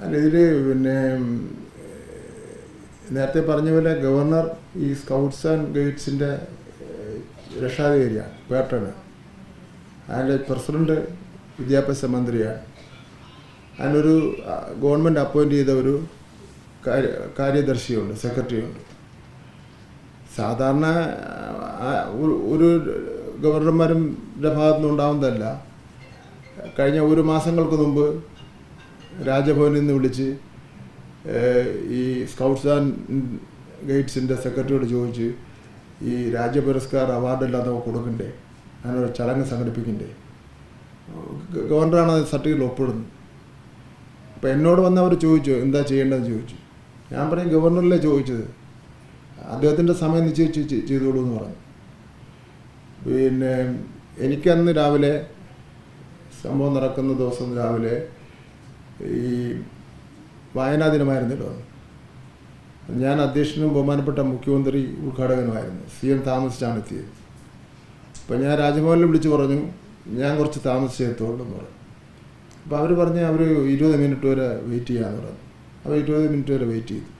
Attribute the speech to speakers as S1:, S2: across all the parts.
S1: അല്ല ഇതിൽ പിന്നെ നേരത്തെ പറഞ്ഞ പോലെ ഗവർണർ ഈ സ്കൗട്ട്സ് ആൻഡ് ഗൈഡ്സിന്റെ രക്ഷാധികാരിയാണ് പേട്ടണ് അതിന്റെ പ്രസിഡന്റ് വിദ്യാഭ്യാസ മന്ത്രിയാണ് അതിനൊരു ഗവൺമെന്റ് അപ്പോയിന്റ് ചെയ്ത ഒരു കാര്യ കാര്യദർശിയുണ്ട് സെക്രട്ടറിയുണ്ട്. സാധാരണ ഒരു- ഗവർണർമാരും ഭാഗത്തുനിന്നുണ്ടാവുന്നതല്ല. കഴിഞ്ഞ ഒരു മാസങ്ങൾക്ക് മുമ്പ് രാജഭവനിൽ നിന്ന് വിളിച്ച് ഈ സ്കൗട്ട്സ് ആൻഡ് ഗൈഡ്സിന്റെ സെക്രട്ടറിയോട് ചോദിച്ച് ഈ രാജ്യപുരസ്കാർ നമുക്ക് കൊടുക്കണ്ടേ? അതിനൊരു ചടങ്ങ് സംഘടിപ്പിക്കണ്ടേ? ഗവർണറാണ് സർട്ടിഫിക്കറ്റ് ഒപ്പിടുന്നത്. അപ്പോൾ എന്നോട് വന്ന് അവർ ചോദിച്ചു എന്താ ചെയ്യേണ്ടതെന്ന് ചോദിച്ചു. ഞാൻ പറയും ഗവർണറിലെ ചോദിച്ചത്. അദ്ദേഹത്തിന്റെ സമയം നിശ്ചയിച്ച് ചെയ്തോളൂ എന്ന് പറഞ്ഞു. പിന്നെ എനിക്കന്ന് രാവിലെ സംഭവം നടക്കുന്ന ദിവസം രാവിലെ ഈ വായനാ ദിനമായിരുന്നല്ലോ ഞാൻ അധ്യക്ഷനും ബഹുമാനപ്പെട്ട മുഖ്യമന്ത്രി ഉദ്ഘാടകനുമായിരുന്നു. സി എം താമസിച്ചാണ് എത്തിയത് അപ്പം ഞാൻ രാജ്ഭവനിൽ വിളിച്ച് പറഞ്ഞു ഞാൻ കുറച്ച് താമസിച്ചെത്തുള്ളൂ എന്ന് പറഞ്ഞു. അപ്പോൾ അവർ പറഞ്ഞ് അവർ ഇരുപത് മിനിറ്റ് വരെ വെയിറ്റ് ചെയ്യാമെന്ന് പറഞ്ഞു. അപ്പോൾ ഇരുപത് മിനിറ്റ് വരെ വെയിറ്റ് ചെയ്തു.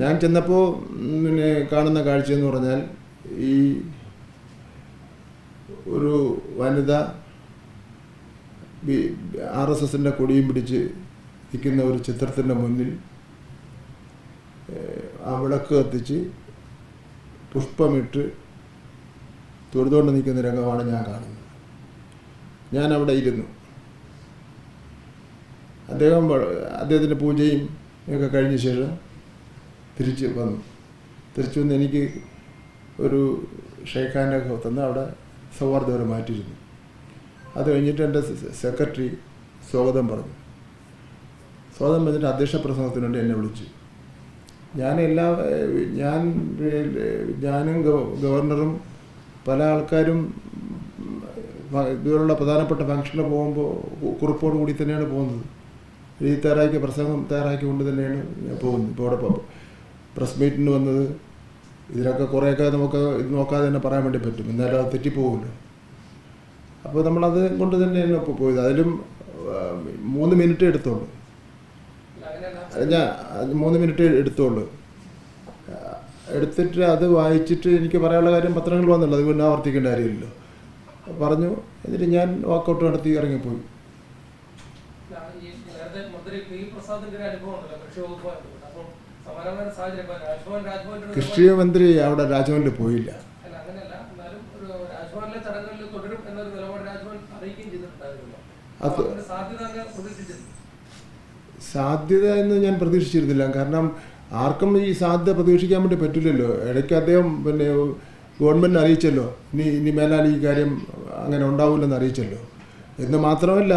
S1: ഞാൻ ചെന്നപ്പോൾ പിന്നെ കാണുന്ന കാഴ്ചയെന്ന് പറഞ്ഞാൽ ഈ ഒരു വനിത ആർ എസ് എസിന്റെ കൊടിയും പിടിച്ച് നിൽക്കുന്ന ഒരു ചിത്രത്തിന്റെ മുന്നിൽ ആ വിളക്ക് കത്തിച്ച് പുഷ്പമിട്ട് തൊഴുതുകൊണ്ട് നിൽക്കുന്ന രംഗമാണ് ഞാൻ കാണുന്നത്. ഞാൻ അവിടെ ഇരുന്നു. അദ്ദേഹം അദ്ദേഹത്തിന്റെ പൂജയും ഒക്കെ കഴിഞ്ഞ ശേഷം തിരിച്ച് വന്നു. തിരിച്ചു വന്ന് എനിക്ക് ഒരു ഷെയ്ഖാന്റെ തന്ന് അവിടെ സൗഹാർദ്ദപരമായിട്ടിരുന്നു. അത് കഴിഞ്ഞിട്ട് എന്റെ സെക്രട്ടറി സ്വാഗതം പറഞ്ഞു. സ്വാഗതം പറഞ്ഞിട്ട് അധ്യക്ഷ പ്രസംഗത്തിന് വേണ്ടി എന്നെ വിളിച്ചു. ഞാൻ എല്ലാ ഞാൻ ഞാനും ഗവർണറും പല ആൾക്കാരും ഇതുപോലുള്ള പ്രധാനപ്പെട്ട ഫംഗ്ഷന് പോകുമ്പോൾ കുറിപ്പോട് കൂടി തന്നെയാണ് പോകുന്നത്. ഈ തയ്യാറാക്കിയ പ്രസംഗം തയ്യാറാക്കി കൊണ്ട് തന്നെയാണ് പോകുന്നത്. ഇപ്പോൾ ഇവിടെ പ്രസ് മീറ്റിന് വന്നത്. ഇതിനൊക്കെ കുറേയൊക്കെ നമുക്ക് ഇത് നോക്കാതെ തന്നെ പറയാൻ വേണ്ടി പറ്റും. എന്നാലും അത് തെറ്റിപ്പോകുമല്ലോ അപ്പോൾ നമ്മളത് കൊണ്ട് തന്നെയാണ് ഇപ്പോൾ പോയത്. അതിലും മൂന്ന് മിനിറ്റ് എടുത്തോളൂ. ഞാൻ അത് മൂന്ന് മിനിറ്റ് എടുത്തോളൂ. എടുത്തിട്ട് അത് വായിച്ചിട്ട് എനിക്ക് പറയാനുള്ള കാര്യം പത്രങ്ങൾ വന്നല്ലോ അത് പിന്നെ ആവർത്തിക്കേണ്ട കാര്യമില്ലല്ലോ. പറഞ്ഞു എന്നിട്ട് ഞാൻ വാക്കൗട്ട് നടത്തി ഇറങ്ങിപ്പോയി.
S2: കൃഷി
S1: മന്ത്രി അവിടെ രാജഭവനിൽ പോയില്ല.
S2: സാധ്യത
S1: എന്ന് ഞാൻ പ്രതീക്ഷിച്ചിരുന്നില്ല. കാരണം ആർക്കും ഈ സാധ്യത പ്രതീക്ഷിക്കാൻ വേണ്ടി പറ്റില്ലല്ലോ. ഇടയ്ക്ക് അദ്ദേഹം പിന്നെ ഗവൺമെന്റ് അറിയിച്ചല്ലോ. ഇനി ഇനി മേലാൽ ഈ കാര്യം അങ്ങനെ ഉണ്ടാവില്ലെന്ന് അറിയിച്ചല്ലോ. എന്ന് മാത്രമല്ല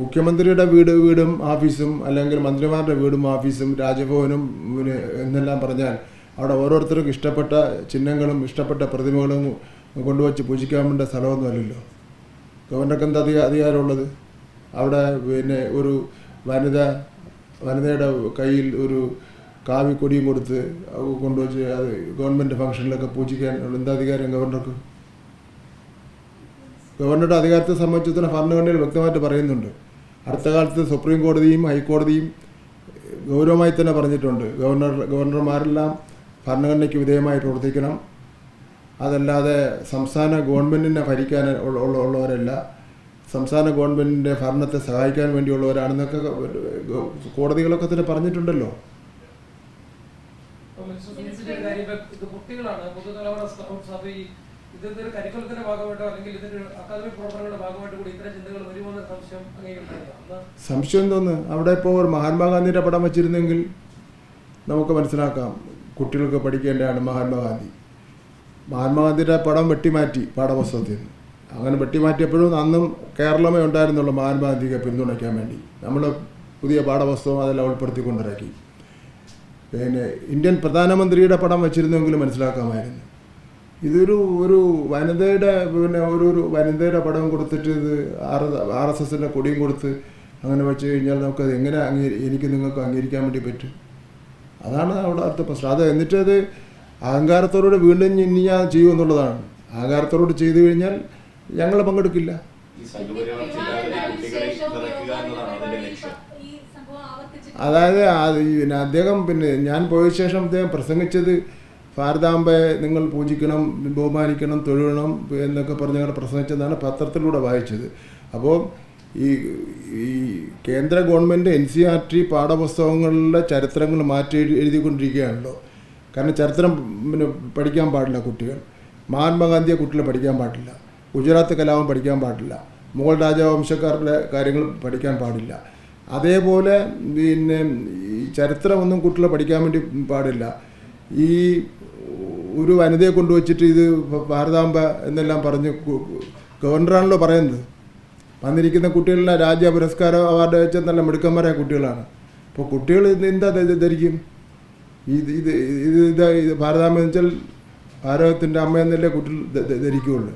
S1: മുഖ്യമന്ത്രിയുടെ വീട് വീടും ഓഫീസും അല്ലെങ്കിൽ മന്ത്രിമാരുടെ വീടും ഓഫീസും രാജഭവനും പിന്നെ എന്നെല്ലാം പറഞ്ഞാൽ അവിടെ ഓരോരുത്തർക്കും ഇഷ്ടപ്പെട്ട ചിഹ്നങ്ങളും ഇഷ്ടപ്പെട്ട പ്രതിമകളും കൊണ്ടുവച്ച് പൂജിക്കാൻ വേണ്ട സ്ഥലമൊന്നും അല്ലല്ലോ. ഗവർണർക്ക് എന്താ അധിക അധികാരമുള്ളത്? അവിടെ പിന്നെ ഒരു വനിത വനിതയുടെ കയ്യിൽ ഒരു കാവി കൊടിയും കൊടുത്ത് കൊണ്ടുവച്ച് അത് ഗവൺമെന്റ് ഫംഗ്ഷനിലൊക്കെ പൂജിക്കാൻ എന്താ അധികാരം ഗവർണർക്ക്? ഗവർണറുടെ അധികാരത്തെ സംബന്ധിച്ചിടത്തോളം ഭരണഘടനയിൽ വ്യക്തമായിട്ട് പറയുന്നുണ്ട്. അടുത്ത കാലത്ത് സുപ്രീം കോടതിയും ഹൈക്കോടതിയും ഗൗരവമായി തന്നെ പറഞ്ഞിട്ടുണ്ട്. ഗവർണർ ഗവർണർമാരെല്ലാം ഭരണഘടനയ്ക്ക് വിധേയമായി പ്രവർത്തിക്കണം. അതല്ലാതെ സംസ്ഥാന ഗവൺമെന്റിനെ ഭരിക്കാൻ ഉള്ള ഉള്ള- ഉള്ളവരല്ല. സംസ്ഥാന ഗവൺമെന്റിന്റെ ഭരണത്തെ സഹായിക്കാൻ വേണ്ടിയുള്ളവരാണെന്നൊക്കെ കോടതികളൊക്കെ തന്നെ പറഞ്ഞിട്ടുണ്ടല്ലോ.
S2: സംശയം
S1: തോന്നുന്നു അവിടെ ഇപ്പോൾ ഒരു മഹാത്മാഗാന്ധിയുടെ പടം വച്ചിരുന്നെങ്കിൽ നമുക്ക് മനസ്സിലാക്കാം കുട്ടികൾക്ക് പഠിക്കേണ്ടതാണ് മഹാത്മാഗാന്ധി. മഹാത്മാഗാന്ധിയുടെ പടം വെട്ടിമാറ്റി പാഠപുസ്തകത്തിൽ നിന്ന്. അങ്ങനെ വെട്ടിമാറ്റിയപ്പോഴും അന്നും കേരളമേ ഉണ്ടായിരുന്നുള്ളൂ മഹാത്മാഗാന്ധിയെ പിന്തുണയ്ക്കാൻ വേണ്ടി. നമ്മൾ പുതിയ പാഠപുസ്തകം അതെല്ലാം ഉൾപ്പെടുത്തിക്കൊണ്ടിറക്കി. പിന്നെ ഇന്ത്യൻ പ്രധാനമന്ത്രിയുടെ പടം വെച്ചിരുന്നെങ്കിലും മനസ്സിലാക്കാമായിരുന്നു. ഇതൊരു ഒരു വനിതയുടെ പിന്നെ ഒരു ഒരു വനിതയുടെ പടം കൊടുത്തിട്ട് ഇത് ആർ ആർ എസ് എസിന്റെ കൊടിയും കൊടുത്ത് അങ്ങനെ വെച്ച് കഴിഞ്ഞാൽ നമുക്കത് എങ്ങനെ അംഗീ എനിക്ക് നിങ്ങൾക്ക് അംഗീകരിക്കാൻ വേണ്ടി പറ്റും? അതാണ് അവിടെ അടുത്ത പ്രശ്നം. അത് എന്നിട്ട് അത് അഹങ്കാരത്തോടെ വീണ്ടും ഇനി ഞാൻ ചെയ്യുമെന്നുള്ളതാണ് അഹങ്കാരത്തോടുകൂടി ചെയ്തു കഴിഞ്ഞാൽ ഞങ്ങൾ പങ്കെടുക്കില്ല. അതായത് പിന്നെ അദ്ദേഹം പിന്നെ ഞാൻ പോയ ശേഷം അദ്ദേഹം പ്രസംഗിച്ചത് ഭാരതാംബയെ നിങ്ങൾ പൂജിക്കണം ബഹുമാനിക്കണം തൊഴുകണം എന്നൊക്കെ പറഞ്ഞ് ഞങ്ങൾ പ്രസംഗിച്ചതാണ് പത്രത്തിലൂടെ വായിച്ചത്. അപ്പോൾ ഈ ഈ കേന്ദ്ര government N C R T പാഠപുസ്തകങ്ങളിലെ ചരിത്രങ്ങൾ മാറ്റി എഴു- എഴുതിക്കൊണ്ടിരിക്കുകയാണല്ലോ. കാരണം ചരിത്രം പിന്നെ പഠിക്കാൻ പാടില്ല കുട്ടികൾ. മഹാത്മാഗാന്ധിയെ കുട്ടികൾ പഠിക്കാൻ പാടില്ല. ഗുജറാത്ത് കലാപം പഠിക്കാൻ പാടില്ല. മുഗൾ രാജവംശക്കാരുടെ കാര്യങ്ങൾ പഠിക്കാൻ പാടില്ല. അതേപോലെ പിന്നെ ഈ ചരിത്രമൊന്നും കുട്ടികളെ പഠിക്കാൻ വേണ്ടി പാടില്ല. ഈ ഒരു വനിതയെ കൊണ്ടുവച്ചിട്ട് ഇത് ഭാരതാംബ എന്നെല്ലാം പറഞ്ഞ് ഗവർണറാണല്ലോ പറയുന്നത്. വന്നിരിക്കുന്ന കുട്ടികളുടെ രാജ്യ പുരസ്കാര അവാർഡ് വെച്ച നല്ല മിടുക്കന്മാരായ കുട്ടികളാണ്. അപ്പോൾ കുട്ടികൾ എന്താ ധരിക്കും? ഇത് ഇത് ഇത് ഇത് ഭാരതാമ്മ എന്ന് വെച്ചാൽ ഭാരതത്തിന്റെ അമ്മ എന്നല്ലേ കുട്ടികൾ ധരിക്കുകയുള്ളൂ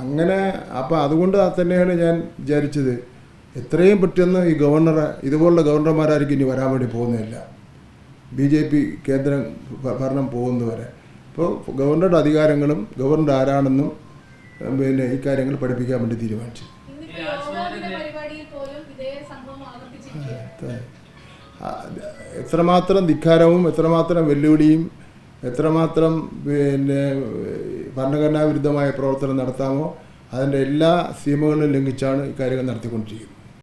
S1: അങ്ങനെ അപ്പോൾ അതുകൊണ്ട് തന്നെയാണ് ഞാൻ വിചാരിച്ചത്. എത്രയും പെട്ടെന്ന് ഈ ഗവർണറെ ഇതുപോലുള്ള ഗവർണർമാരായിരിക്കും ഇനി വരാൻ വേണ്ടി പോകുന്നില്ല ബി ജെ പി കേന്ദ്ര ഭരണം പോകുന്നവരെ അപ്പോൾ ഗവർണറുടെ അധികാരങ്ങളും ഗവർണർ ആരാണെന്നും പിന്നെ ഈ കാര്യങ്ങൾ പഠിപ്പിക്കാൻ വേണ്ടി തീരുമാനിച്ചു. എത്രമാത്രം ധിക്കാരവും എത്രമാത്രം വെല്ലുവിളിയും എത്രമാത്രം പിന്നെ ഭരണഘടനാ വിരുദ്ധമായ പ്രവർത്തനം നടത്താമോ അതിന്റെ എല്ലാ സീമകളും ലംഘിച്ചാണ് ഇക്കാര്യങ്ങൾ കാര്യങ്ങൾ നടത്തിക്കൊണ്ടിരിക്കുന്നത്.